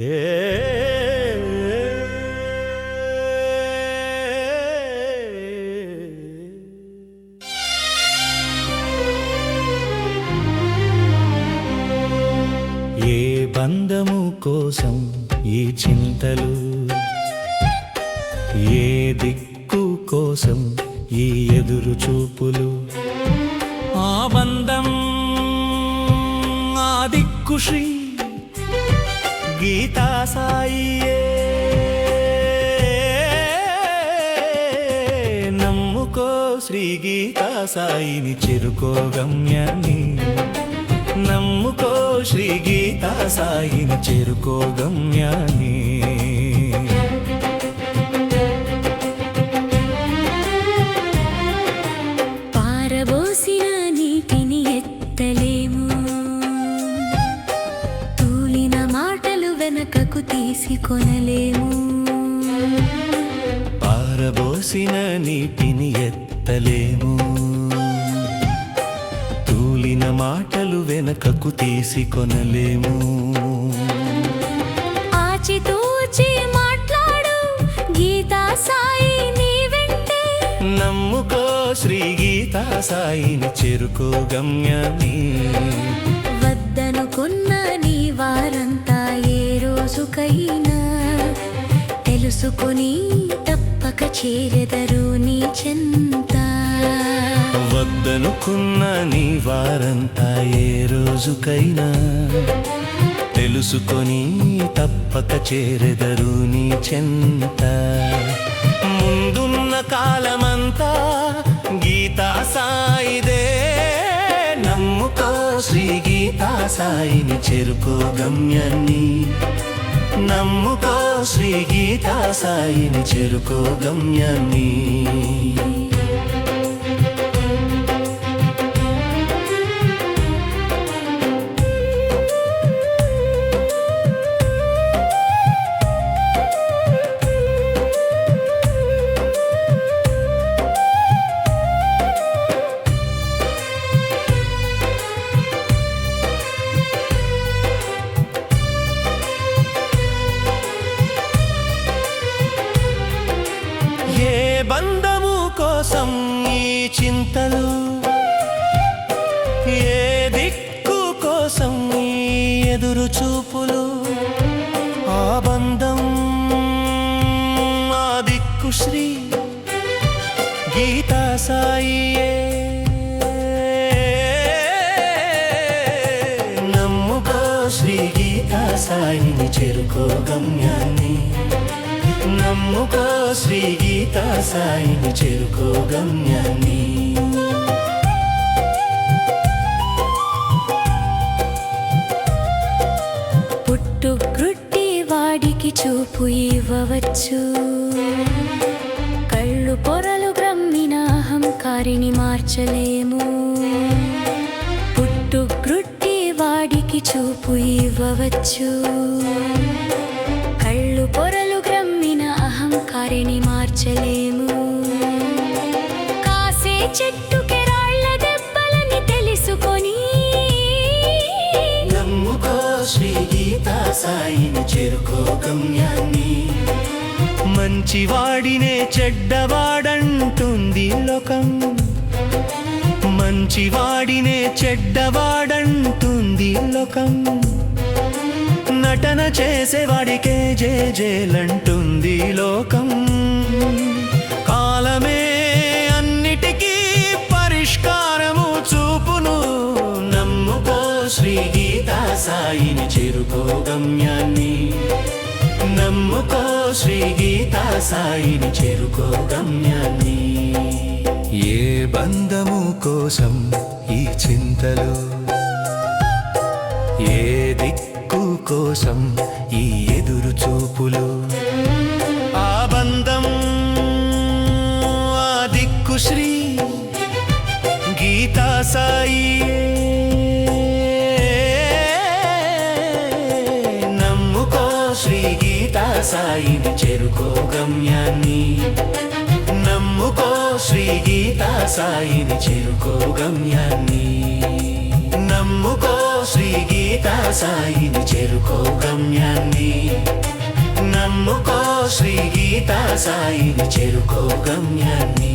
ఏ బంధము కోసం ఈ చింతలు ఏ దిక్కు కోసం ఈ ఎదురు చూపులు. ఆ బంధం ఆ దిక్కు శ్రీ గీతా సాయియే. నమ్ముకో శ్రీ గీతా సాయిని చెరుకో గమ్యాన్ని నమ్ముకో శ్రీ గీతా సాయిని చెరుకో గమ్యాన్ని తీసుకొనలేము పారబోసిన నీటిని ఎత్తలేము. తూలిన మాటలు వెనకకు తీసుకొనలేము ఆచితూచి మాట్లాడు గీతా సాయి నీ వెంటే. నమ్ముకో శ్రీ గీతా సాయిని చేరుకో గమ్యాన్ని వద్దనుకున్న నీ వారంతా ఏ రోజుకైనా తెలుసుకొని తప్పక చేరెదరు నీ చెంత. వద్దనుకున్న నీ వారంతా ఏ రోజుకైనా తెలుసుకొని తప్పక చేరెదరు నీ చెంత. ముందున్న కాలమంతా గీతా సాయిదే. నమ్ముకో శ్రీ గీతా సాయిని చేరుకో గమ్యాన్ని. నమ్ముకో శ్రీ గీతా సాయిని చేరుకో గమ్యాన్ని ఎదురు చూపులు ఆ బంధం ఆ దిక్కు శ్రీ గీతా సాయియే. నమ్ముకో శ్రీ గీతా సాయిని చేరుకో గమ్యాన్ని. నమ్ముకో శ్రీ గీతా సాయిని చేరుకో గమ్యాన్ని. వాడికి చూపు ఇవ్వవచ్చు. కళ్ళు పొరలు బ్రహ్మిన అహంకారిని మార్చలేము. పుట్టు గ్రుట్టి వాడికి చూపు ఇవ్వవచ్చు. కళ్ళు పొరలు గ్రమ్మిన అహంకారిని మార్చలేము. కాసే చెట్టు సాయిని చేరుకో గమ్యాన్ని మంచివాడినే చెడ్డవాడంటుంది లోకం. మంచివాడినే చెడ్డవాడంటుంది లోకం. నటన చేసేవాడికే జే జేలంటుంది లోకం. కాలమే అన్నిటికీ పరిష్కారము చూపును నమ్ముకో శ్రీ సాయిని చేరుకో గమ్యాన్ని నమ్ముకో శ్రీ గీతా సాయిని చేరుకో గమ్యాన్ని ఏ బంధము కోసం ఈ చింతలు? ఏ దిక్కు కోసం సాయిని చేరుకో గమ్యాన్ని. నమ్ముకో శ్రీ గీతా సాయిని చేరుకో గమ్యాన్ని. నమ్ముకో శ్రీ గీతా సాయిని చేరుకో గమ్యాన్ని. నమ్ముకో శ్రీ గీతా సాయిని చేరుకో గమ్యాన్ని.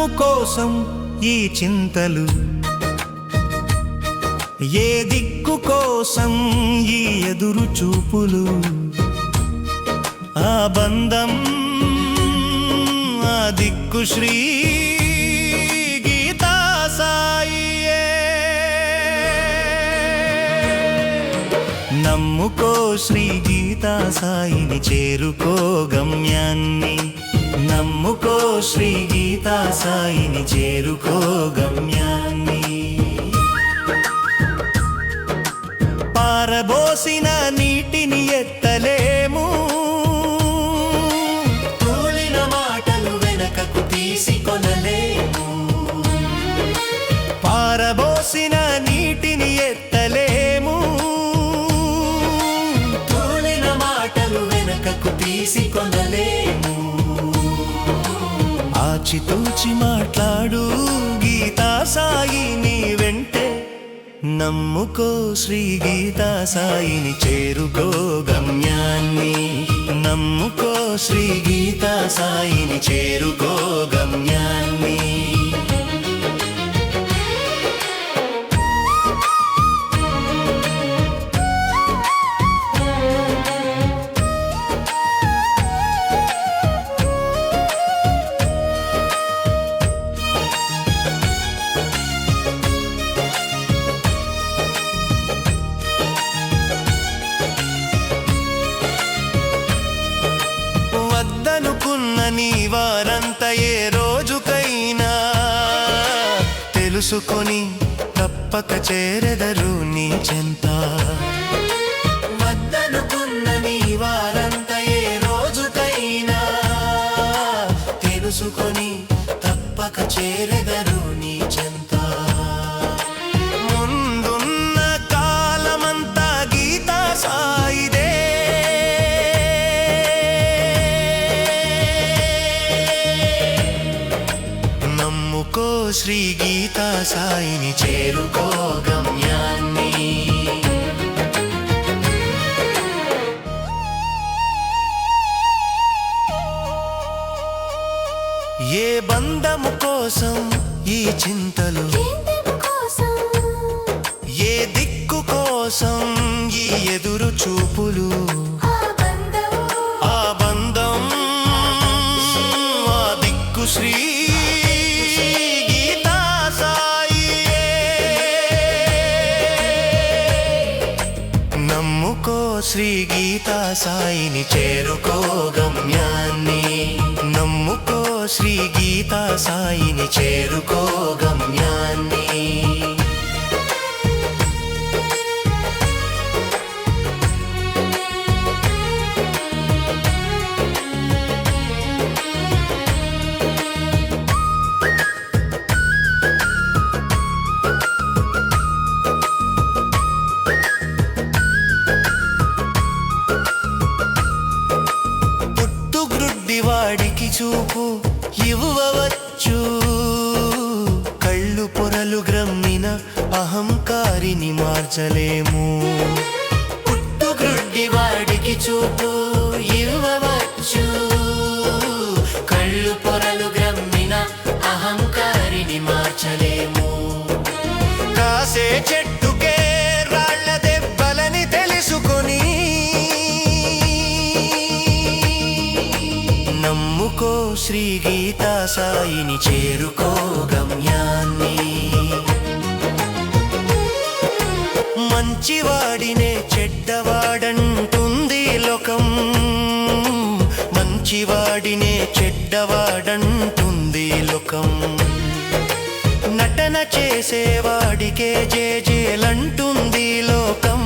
బంధము కోసం ఈ చింతలు. ఏ దిక్కు కోసం ఈ ఎదురు చూపులు. ఆ బంధం ఆ దిక్కు శ్రీ గీతా సాయియే. నమ్ముకో శ్రీ గీతా సాయిని చేరుకో గమ్యాన్ని. నమ్ముకో శ్రీ గీతా సాయిని చేరుకో గమ్యాన్ని. పారబోసిన నీటిని ఎత్తి ఆచితూచి మాట్లాడు. గీతా సాయి నీ వెంటే నమ్ముకో శ్రీ గీతా సాయిని చేరుకో గమ్యాన్ని. నమ్ముకో శ్రీ గీతా సాయిని చేరుకో గమ్యాన్ని. తెలుసుకొని తప్పక చేరెదరు నీ చెంత. వద్దనుకున్న నీ వారంత ఏ రోజుకైనా తెలుసుకొని తప్పక చేరెదరు శ్రీ గీతా సాయిని చేరుకో గమ్యాన్ని. ఏ బంధము కోసం ఈ చింతలు? ఏ దిక్కు కోసం ఈ ఎదురు చూపులు? ఆ బంధం ఆ దిక్కు శ్రీ శ్రీ గీతా సాయిని చేరుకో గమ్యాన్ని. నమ్ముకో శ్రీ గీతా సాయిని చేరుకో గమ్యాన్ని. వాడికి చూపు ఇవ్వవచ్చు. కళ్ళు పొరలు గ్రమ్మిన అహంకారిని మార్చలేము. పుట్టుగ్రుడ్డి వాడికి చూపు ఇవ్వవచ్చు. కళ్ళు పొరలు గ్రమ్మిన అహంకారిని మార్చలేము. కాసే చెట్టు శ్రీ గీతా సాయిని చేరుకో గమ్యాన్ని. మంచివాడినే చెడ్డవాడంటుంది లోకం. మంచివాడినే చెడ్డవాడంటుంది లోకం. నటన చేసేవాడికే జేజేలంటుంది లోకం.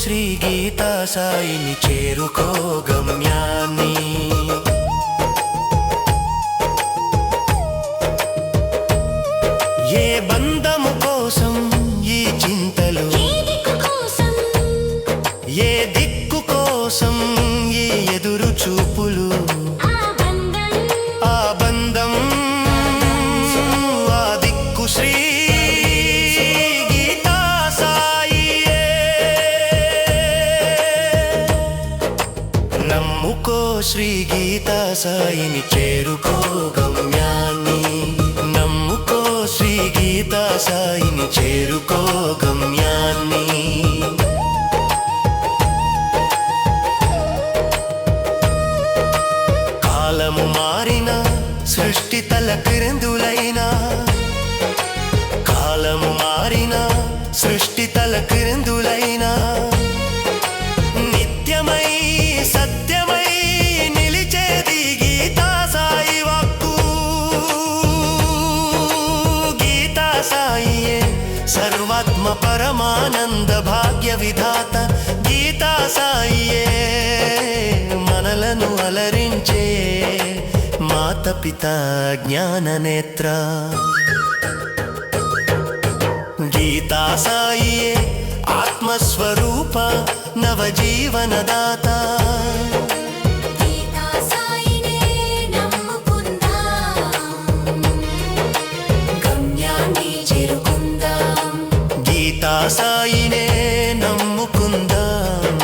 శ్రీ గీతా సాయిని చేరుకో గమ్యాన్ని. ఏ శ్రీ గీతా సాయిని చేరుకో గమ్యాన్ని. నమ్ముకో శ్రీ గీతా సాయిని చేరుకో గమ్యాన్ని. కాలము మారిన సృష్టి తల క్రిందులైనా. కాలము మారిన సృష్టి తల క్రిందులైనా. పరమానంద భాగ్య విధాత గీతా సాయియే మనలను అలరించే మాత పిత జ్ఞాన నేత్ర గీతా సాయియే ఆత్మస్వరూప నవజీవనదాత. సాయినే నమ్ముకుందాం.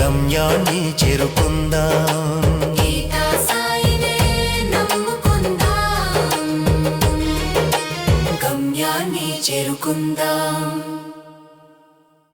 గమ్యాన్ని చేరుకుందాం.